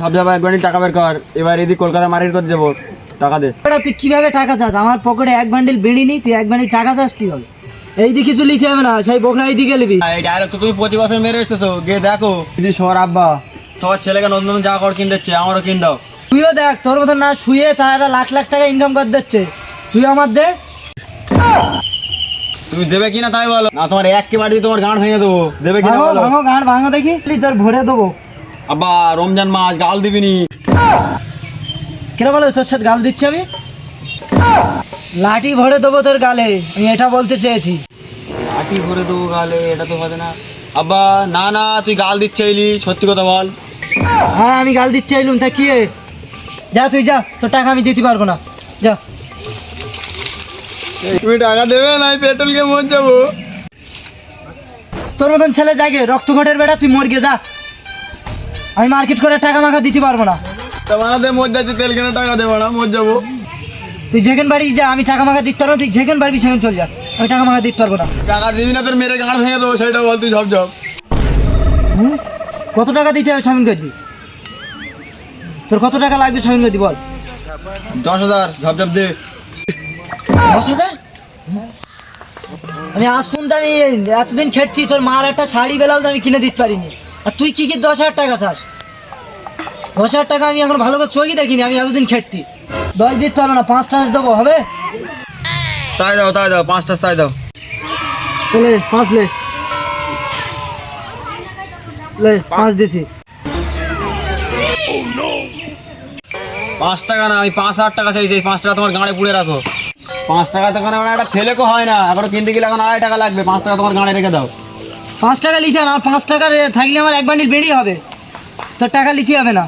সব যাবে এক টাকা বের কর। এবার এদিক কলকাতা মার্কেট করতে যাব। টাকা দে। ওটা তুই কীভাবে টাকা চাস? আমার পকেটে এক বান্ডিল বেড়ি নি তুই এক বান্ডিল টাকা চাস কি হবে এই দিকে কিছু লিখতে হবে না সেই বোকরা এই দিকে লিবি। এই ডায়লগ তো তুমি প্রতি বছর মেরে এসতেছো গিয়ে দেখো। দিদি শোর আব্বা। তোমার ছেলেকে নতুন নতুন জামা কাপড় কিনে দিচ্ছে আমারও কিন দাও। তুইও দেখ তোর মতো না শুয়ে তারা লাখ লাখ টাকা ইনকাম করে দিচ্ছে। তুই আমার দে। তুমি দেবে কিনা তাই বলো। না তোমার এক কে বাড়ি তোমার গান ভেঙে দেবো। দেবে কিনা ভাঙো বলো। ভাঙো গান ভাঙো দেখি তোর ভরে দেবো। আব্বা রমজান মাস গাল দিবিনি কেন বলো তোর সাথে গাল দিচ্ছি আমি? লাঠি ভরে দেবো তোর গালে আমি এটা বলতে চেয়েছি। লাঠি ভরে দেবো গালে এটা তো হবে না। আব্বা না না তুই গাল দিচ্ছে এলি সত্যি কথা বল। হ্যাঁ আমি গাল দিচ্ছি এলুম তা কি? যা তুই যা তোর টাকা আমি দিতে পারব না। যা। তুমি টাকা দেবে না পেট্রোল কে মর যাব। তোর মতন ছেলে জাগে রক্ত ঘটের বেটা তুই মর মরগে যা। আমি মার্কেট করে টাকা মাখা দিতে পারব না। তা তেল কেনে টাকা দেবো না যাব তুই যেখানে বাড়ি যা আমি টাকা মাখা দিতে পারব না, তুই যেখানে পারবি সেখানে চল যা। আমি টাকা মাখা দিতে পারব না। টাকা দিবি না তোর মেরে গান ভেঙে দেবো সেটা বল তুই হুম? কত টাকা দিতে হবে স্বামীন তোর কত টাকা লাগবে স্বামীন বল। দশ হাজার ঝপ ঝপ দে। দশ হাজার? আমি আজ পর্যন্ত আমি এতদিন খেটছি তোর মার একটা শাড়ি ব্লাউজ আমি কিনে দিতে পারিনি। আর তুই কি কি দশ হাজার টাকা চাস? দশ হাজার টাকা আমি এখন ভালো করে চোখই দেখিনি আমি এতদিন খেটছি দশ দিতে পারব না পাঁচ টাকা দেবো হবে? তাই দাও তাই দাও পাঁচটা তাই দাও। লে পাঁচ লে। লে পাঁচ দিছি। পাঁচ টাকা না আমি পাঁচ হাজার টাকা চাইছি পাঁচ টাকা তোমার গাঁড়ে পুড়ে রাখো। পাঁচ টাকা তো এখন একটা ফেলেকো হয় না এখন কিনতে গেলে এখন আড়াই টাকা লাগবে পাঁচ টাকা তোমার গাঁড়ে রেখে দাও। পাঁচ টাকা লিখে না পাঁচ টাকা থাকলে আমার এক বান্ডিল বেরিয়ে হবে। তোর টাকা লিখতে হবে না।